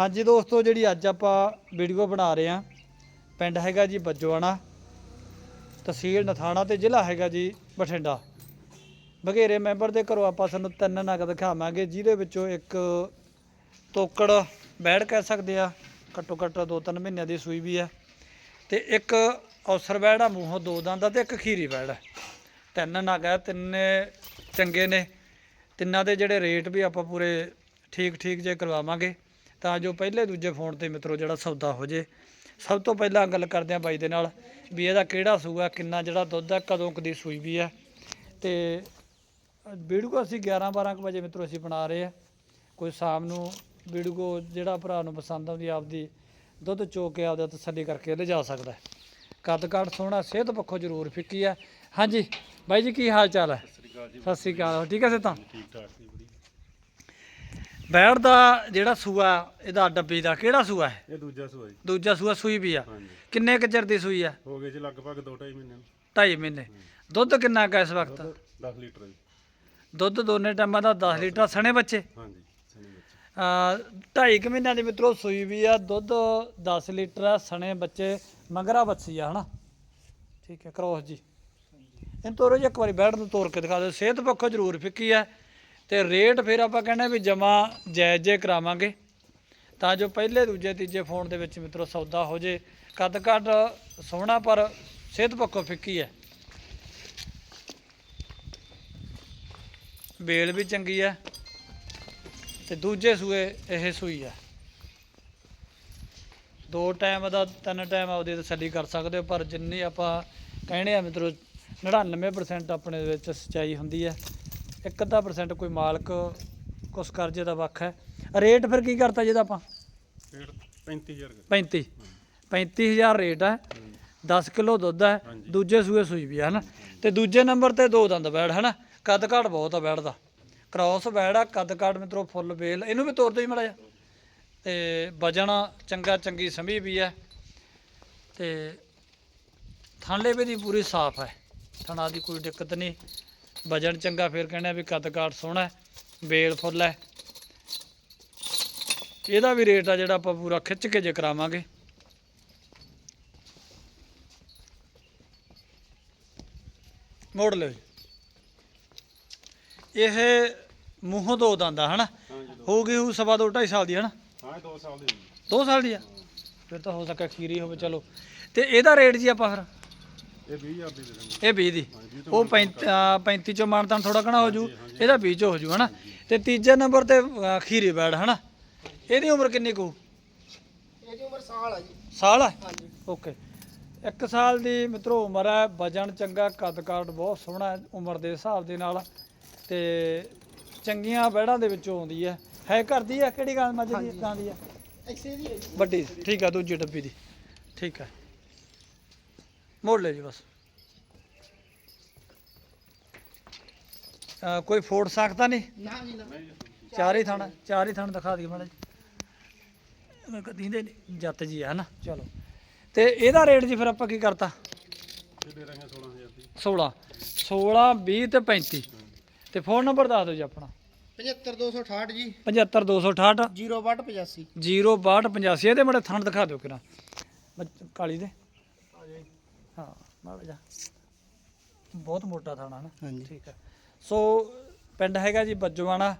ਹਾਂਜੀ ਦੋਸਤੋ, ਜਿਹੜੀ ਅੱਜ ਆਪਾਂ ਵੀਡੀਓ ਬਣਾ ਰਹੇ ਆ ਪਿੰਡ ਹੈਗਾ ਜੀ ਬੱਜੋਆਣਾ ਤਹਿਸੀਲ ਨਥਾਣਾ ਤੇ ਜ਼ਿਲ੍ਹਾ ਹੈਗਾ ਜੀ ਬਠਿੰਡਾ। ਬਘੇਰੇ ਮੈਂਬਰ ਦੇ ਘਰੋਂ ਆਪਾਂ ਤੁਹਾਨੂੰ ਤਿੰਨ ਨਗ ਦਿਖਾਵਾਂਗੇ, ਜਿਹਦੇ ਵਿੱਚੋਂ ਇੱਕ ਤੋਕੜ ਬੈੜ ਕਹਿ ਸਕਦੇ ਆ, ਘੱਟੋ ਘੱਟ ਦੋ ਤਿੰਨ ਮਹੀਨਿਆਂ ਦੀ ਸੂਈ ਵੀ ਆ, ਤੇ ਇੱਕ ਔਸਰ ਬੈੜ ਆ, ਮੂੰਹੋਂ ਦੋ ਦੰਦ ਦਾ ਤੇ ਇੱਕ ਖੀਰੀ ਬੈੜ ਤਿੰਨ ਨਗ ਆ, ਤਿੰਨੇ ਚੰਗੇ ਨੇ, ਤਿੰਨਾਂ ਦੇ ਜਿਹੜੇ ਰੇਟ ਵੀ ਆਪਾਂ ਪੂਰੇ ਠੀਕ ਠੀਕ ਜੇ ਕਰਵਾਵਾਂਗੇ। ਤਾਂ ਜੋ ਪਹਿਲੇ ਦੂਜੇ ਫੋਨ ਤੇ ਮਿੱਤਰੋ ਜਿਹੜਾ ਸੌਦਾ ਹੋ ਜੇ। ਸਭ ਤੋਂ ਪਹਿਲਾਂ ਗੱਲ ਕਰਦੇ ਆ ਬਾਈ ਦੇ ਨਾਲ ਵੀ ਇਹਦਾ ਕਿਹੜਾ ਸੂਆ ਕਿੰਨਾ ਜਿਹੜਾ ਦੁੱਧ ਆ ਕਦੋਂ ਕਦੀ ਸੂਈ ਵੀ ਆ ਤੇ ਵੀਡੀਓ ਅਸੀਂ 11 12 ਕੁ ਵਜੇ ਮਿੱਤਰੋ ਅਸੀਂ ਬਣਾ ਰਹੇ ਆ ਕੋਈ ਸ਼ਾਮ ਨੂੰ ਵੀਡੀਓ ਜਿਹੜਾ ਭਰਾ ਨੂੰ ਪਸੰਦ ਆਉਂਦੀ ਆਪਦੀ ਦੁੱਧ ਚੋ ਕੇ ਆਪਦਾ ਤਸੱਲੀ ਕਰਕੇ ਲੈ ਜਾ ਸਕਦਾ। ਕੱਦ ਕਾਠ ਸੋਹਣਾ ਸਿਹਤ ਪੱਖੋਂ ਜ਼ਰੂਰ ਫਿੱਕੀ ਆ ਹਾਂਜੀ ਬਾਈ ਜੀ ਕੀ ਹਾਲ ਚਾਲ ਹੈ? ਸਤਿ ਸ੍ਰੀ ਅਕਾਲ ਠੀਕ ਹੈ ਸਿੱਧਾ? ਠੀਕ ਠਾਕ ਸੀ ਬੜੀ ਦਾ ਜਿਹੜਾ ਸੂਆ ਇਹਦਾ ਡੱਬੀ ਦਾ ਕਿਹੜਾ ਸੂਆ ਹੈ? ਇਹ ਦੂਜਾ ਸੂਆ ਜੀ। ਦੂਜਾ ਸੂਆ ਸੂਈ ਵੀ ਆ। ਹਾਂਜੀ। ਕਿੰਨੇ ਕੁ ਚਿਰ ਦੀ ਸੂਈ ਆ? ਹੋ ਗਏ ਜੀ ਲਗਭਗ 2.5 ਮਹੀਨੇ ਨੂੰ। 2.5 ਮਹੀਨੇ। ਦੁੱਧ ਕਿੰਨਾ ਕੁ ਇਸ ਵਕਤ? 10 ਲੀਟਰ ਜੀ। ਦੁੱਧ ਦੋਨੇ ਟਾਈਮਾਂ ਦਾ 10 ਲੀਟਰ ਸਣੇ ਬੱਚੇ? ਹਾਂਜੀ ਸਹੀ ਬੱਚੇ। ਢਾਈ ਕੁ ਮਹੀਨਿਆਂ ਦੇ ਮਿੱਤਰੋ ਸੂਈ ਵੀ ਆ ਦੁੱਧ 10 ਲੀਟਰ ਆ ਸਣੇ ਬੱਚੇ ਮਗਰਾ ਬੱਸੀ ਆ ਹਨਾ? ਠੀਕ ਹੈ ਕਰੋਸ ਜੀ। ਇਹਨੂੰ ਤੋਰੋ ਜੀ ਇੱਕ ਵਾਰੀ ਬੈਠ ਨੂੰ ਤੋਰ ਕੇ ਦਿਖਾ ਦਿਓ। ਸਿਹਤ ਪੱਖੋਂ ਜ਼ਰੂਰ ਫਿੱਕੀ ਆ ਤੇ ਰੇਟ ਫਿਰ ਆਪਾਂ ਕਹਿੰਦੇ ਵੀ ਜਮਾ ਜਾਇਜ਼ ਜੇ ਕਰਾਵਾਂਗੇ। ਤਾਂ ਜੋ ਪਹਿਲੇ, ਦੂਜੇ, ਤੀਜੇ ਫੋਨ ਦੇ ਵਿੱਚ ਮਿੱਤਰੋ ਸੌਦਾ ਹੋ ਜੇ। ਕੱਦ ਕੱਦ ਸੋਹਣਾ ਪਰ ਸਿਹਤ ਪੱਖੋਂ ਫਿੱਕੀ ਹੈ। ਬੇਲ ਵੀ ਚੰਗੀ ਹੈ ਤੇ ਦੂਜੇ ਸੂਏ ਇਹ ਸੂਈ ਹੈ। ਦੋ ਟਾਈਮ ਦਾ, ਤਿੰਨ ਟਾਈਮ ਆਪਦੀ ਤਸੱਲੀ ਕਰ ਸਕਦੇ ਹੋ, ਪਰ ਜਿੰਨੀ ਆਪਾਂ ਕਹਿੰਦੇ ਆ ਮਿੱਤਰੋ 99% ਆਪਣੇ ਵਿੱਚ ਸਚਾਈ ਹੁੰਦੀ ਹੈ। ਇੱਕ ਅੱਧਾ percent ਕੋਈ ਮਾਲਕ ਕੁਛ ਕਰਜੇ ਦਾ ਵੱਖ ਹੈ। ਰੇਟ ਫਿਰ ਕੀ ਕਰਤਾ ਜਿਹਦਾ ਆਪਾਂ? ਰੇਟ 35000 ਕਰ 35 35000 ਰੇਟ ਹੈ। 10 ਕਿਲੋ ਦੁੱਧ ਹੈ। ਦੂਜੇ ਸੂਏ ਸੂਈ ਵੀ ਹੈ ਹਨਾ? ਤੇ ਦੂਜੇ ਨੰਬਰ ਤੇ ਦੋ ਦੰਦ ਬੈੜ ਹਨਾ? ਕੱਦ ਕਾਠ ਬਹੁਤ ਆ ਬੈੜ ਦਾ। ਕ੍ਰਾਸ ਬੈੜ ਆ ਕੱਦ ਕਾਠ ਮਿੱਤਰੋ ਫੁੱਲ ਬੇਲ ਇਹਨੂੰ ਵੀ ਦੋ ਹੀ ਮੜਾ ਜਾ ਤੇ ਵਜਣ ਚੰਗਾ ਚੰਗੀ ਸੰਭੀ ਵੀ ਹੈ। ਤੇ ਥਾਂਲੇ ਵੀ ਦੀ ਪੂਰੀ ਸਾਫ਼ ਹੈ। ਥਣਾ ਦੀ ਕੋਈ ਦਿੱਕਤ ਨਹੀਂ। ਵਜਣ ਚੰਗਾ ਫਿਰ ਕਹਿੰਦੇ ਆ ਵੀ ਕੱਦ ਕਾਠ ਸੋਹਣਾ ਹੈ ਬੇਲ ਫੁੱਲ ਹੈ। ਇਹਦਾ ਵੀ ਰੇਟ ਆ ਜਿਹੜਾ ਆਪਾਂ ਪੂਰਾ ਖਿੱਚ ਕੇ ਜੇ ਕਰਾਵਾਂਗੇ। ਮੋੜ ਲਿਓ ਇਹ ਮੂੰਹੋਂ ਦੋ ਦੰਦਾ ਹਨਾ? ਦੋ। ਹੋ ਗਈ ਉਹ ਸਵਾ ਦੋ ਢਾਈ ਸਾਲ ਦੀ ਹਨਾ? ਹਾਂ 2 ਸਾਲ ਦੀ ਹੋਈ। 2 ਸਾਲ ਦੀ ਆ? ਫਿਰ ਤਾਂ ਹੋ ਸਕਦਾ ਖੀਰੀ ਹੋਵੇ ਚਲੋ। ਤੇ ਇਹਦਾ ਰੇਟ ਜੀ ਆਪਾਂ ਫਿਰ? ਇਹ 20000 ਦੀ ਦੇ ਦਾਂਗੇ ਇਹ 20 ਦੀ। ਉਹ 35 35 ਚੋਂ ਮਾਨਤਾਨ ਥੋੜਾ ਕਣਾ ਹੋ ਜੂ ਇਹਦਾ 20 ਚੋਂ ਹੋ ਜੂ ਹਨਾ? ਤੇ ਤੀਜੇ ਨੰਬਰ ਤੇ ਖੀਰੀ ਬੈੜ ਹਨਾ? ਇਹਦੀ ਉਮਰ ਕਿੰਨੀ ਕੁ ਇਹਦੀ ਉਮਰ ਸਾਲ ਆ ਜੀ। ਸਾਲ ਹਾਂਜੀ। ਓਕੇ। ਇੱਕ ਸਾਲ ਦੀ ਮਿੱਤਰੋ ਉਮਰ ਹੈ ਵਜਨ ਚੰਗਾ ਕੱਦ ਕਾਠ ਬਹੁਤ ਸੋਹਣਾ ਉਮਰ ਦੇ ਹਿਸਾਬ ਦੇ ਨਾਲ। ਤੇ ਚੰਗੀਆਂ ਬੈੜਾਂ ਦੇ ਵਿੱਚੋਂ ਆਉਂਦੀ ਹੈ। ਹੈ ਘਰ ਦੀ ਹੈ ਕਿਹੜੀ ਗੱਲ ਮੱਝ ਦੀ ਕਾਂ ਦੀ ਹੈ ਦੀ ਵੱਡੀ। ਠੀਕ ਆ ਦੂਜੀ ਡੱਬੀ ਦੀ। ਠੀਕ ਹੈ ਮੋੜ ਲੈ ਜੀ ਬਸ। ਕੋਈ ਫੋੜ ਸਕਦਾ ਨਹੀਂ? ਨਾ ਜੀ ਨਾ। ਚਾਰ ਹੀ ਥਾਣਾ ਚਾਰ ਹੀ ਥਾਣ ਦਿਖਾ ਦਈਏ ਮਾੜਾ ਜੀ ਮੈਂ ਕਦੀ ਦੇ ਨਹੀਂ ਜੱਤ ਜੀ ਹੈ ਨਾ ਚਲੋ। ਤੇ ਇਹਦਾ ਰੇਟ ਜੀ ਫਿਰ ਆਪਾਂ ਕੀ ਕਰਤਾ? ਇਹ ਦੇ ਦਾਂਗੇ 16000 ਦੀ। 16 16 20 ਤੇ 35 ਤੇ ਫੋਨ ਨੰਬਰ ਦੱਸ ਦਿਓ ਜੀ ਆਪਣਾ। 75268 ਜੀ। 75268 0 ਵਾਟ 85 06285 ਇਹਦੇ ਮੜੇ ਥਣ ਦਿਖਾ ਦਿਓ ਕਿਰਾ ਕਾਲੀ ਦੇ। ਹਾਂ ਮਾੜਾ ਜਾ ਬਹੁਤ ਮੋਟਾ ਥਾਣਾ ਨਾ। ਹਾਂਜੀ। ਠੀਕ ਹੈ ਸੋ ਪਿੰਡ ਹੈਗਾ ਜੀ ਬੱਜਵਾਣਾ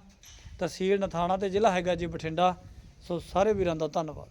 ਤਹਿਸੀਲ ਨਥਾਣਾ ਤੇ ਜ਼ਿਲ੍ਹਾ ਹੈਗਾ ਜੀ ਬਠਿੰਡਾ। ਸੋ ਸਾਰੇ ਵੀਰਾਂ ਦਾ ਧੰਨਵਾਦ।